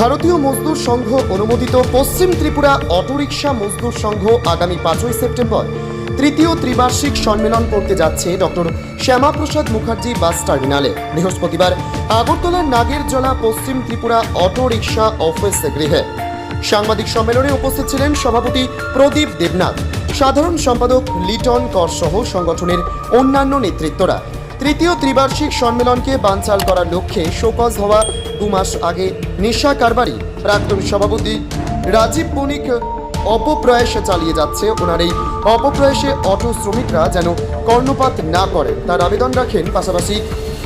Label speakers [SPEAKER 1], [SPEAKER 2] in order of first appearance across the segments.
[SPEAKER 1] ভারতীয় মজদুর সংঘ অনুমোদিত পশ্চিম ত্রিপুরা অটোরিকশা মজদুর সংঘ আগামী পাঁচই সেপ্টেম্বর। তৃতীয় ত্রিবার্ষিক সম্মেলন করতে যাচ্ছে ডক্টর শ্যামাপ্রসাদ মুখার্জি বাস টার্মিনালে। বৃহস্পতিবার আগরতলার নাগেরজলা পশ্চিম ত্রিপুরা অটো রিকশা অফিস গৃহে। সাংবাদিক সম্মেলনে উপস্থিত ছিলেন সভাপতি প্রদীপ দেবনাথ। সাধারণ সম্পাদক লিটন কর সহ সংগঠনের অন্যান্য নেতৃত্বরা। তৃতীয় ত্রিবার্ষিক সম্মেলনকে বানচাল করার লক্ষ্যে শোকজ হওয়া দু মাস আগে নিশা কারবারি, প্রাক্তন সভাপতি রাজীব বণিক অপপ্রয়াস চালিয়ে যাচ্ছে ওনার এই অপপ্রয়াসে অটো শ্রমিকরা যেন কর্ণপাত না করেন। তার আবেদন রাখেন পাশাপাশি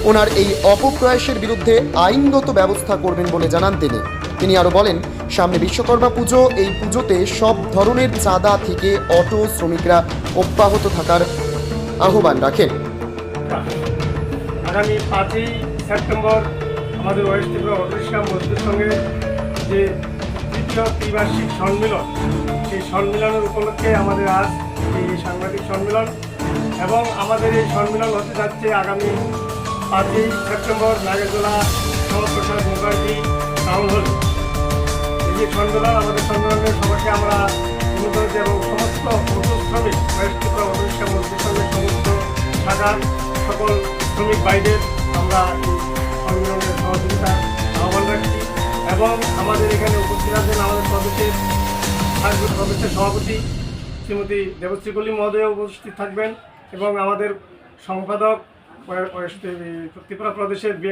[SPEAKER 1] ওনার এই অপপ্রয়াসের বিরুদ্ধে আইনগত ব্যবস্থা করবেন বলে জানান তিনি। তিনি আরও বলেন, সামনে বিশ্বকর্মা পুজো, এই পুজোতে সব ধরনের চাঁদা থেকে অটো শ্রমিকরা অব্যাহত থাকার আহ্বান রাখেন।
[SPEAKER 2] আগামী পাঁচই সেপ্টেম্বর আমাদের ওয়েস্ট ত্রিপুরা অটোরিক্সা মজদুর সঙ্গে যে তৃতীয় ত্রিবার্ষিক সম্মেলন, সেই সম্মেলনের উপলক্ষে আমাদের আজ এই সাংবাদিক সম্মেলন এবং আমাদের এই সম্মেলন হতে যাচ্ছে আগামী পাঁচই সেপ্টেম্বর নাগেরদোলা শ্যামাপ্রসাদ মুখার্জি টাউন হল এই যে সম্মেলন, আমাদের সম্মেলনে সবাইকে আমরা এবং সমস্ত অটো শ্রমিক ওয়েস্ট ত্রিপুরা অটোরিক্সা মজদুর সঙ্গে সমস্ত শাখার সকল শ্রমিক ভাইদের আমরা সম্মেলনের সহযোগিতা আহ্বান রাখছি এবং আমাদের এখানে উপস্থিত আছেন আমাদের সদস্যের থাকবেন সদস্যের সভাপতি শ্রীমতী দেবশ্রী কলি মহোদয় উপস্থিত থাকবেন এবং আমাদের সম্পাদক ত্রিপুরা প্রদেশের